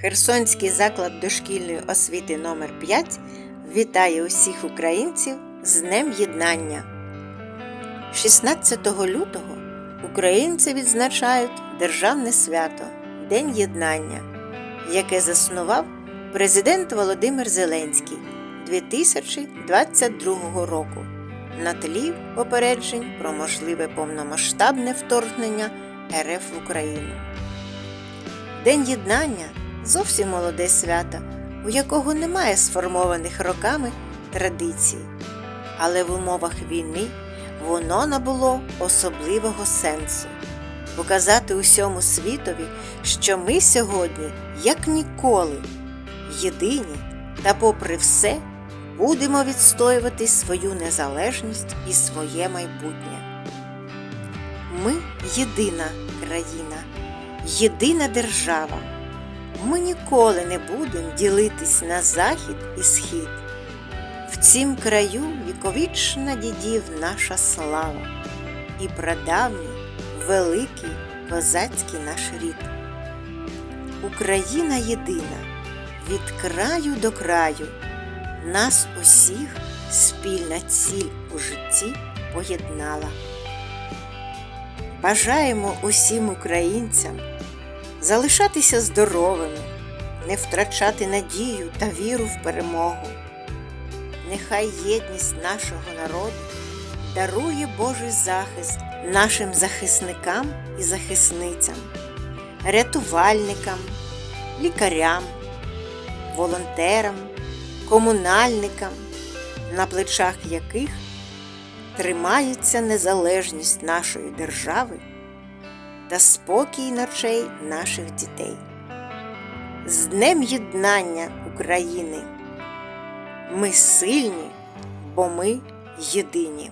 Херсонський заклад дошкільної освіти номер 5 вітає усіх українців з Днем Єднання. 16 лютого українці відзначають Державне свято День Єднання, яке заснував президент Володимир Зеленський 2022 року на тлі попереджень про можливе повномасштабне вторгнення РФ в Україну. День єднання зовсім молоде свято, у якого немає сформованих роками традицій. Але в умовах війни воно набуло особливого сенсу показати усьому світові, що ми сьогодні, як ніколи, єдині та, попри все, будемо відстоювати свою незалежність і своє майбутнє. Ми єдина країна, єдина держава. Ми ніколи не будемо ділитись на захід і схід. В цім краю віковічна дідів наша слава і прадавній великий козацький наш рід. Україна єдина від краю до краю, нас усіх спільна ціль у житті поєднала. Бажаємо усім українцям залишатися здоровими, не втрачати надію та віру в перемогу. Нехай єдність нашого народу дарує Божий захист нашим захисникам і захисницям, рятувальникам, лікарям, волонтерам, комунальникам, на плечах яких тримається незалежність нашої держави та спокій ночей наших дітей. З Днем Єднання України! Ми сильні, бо ми єдині.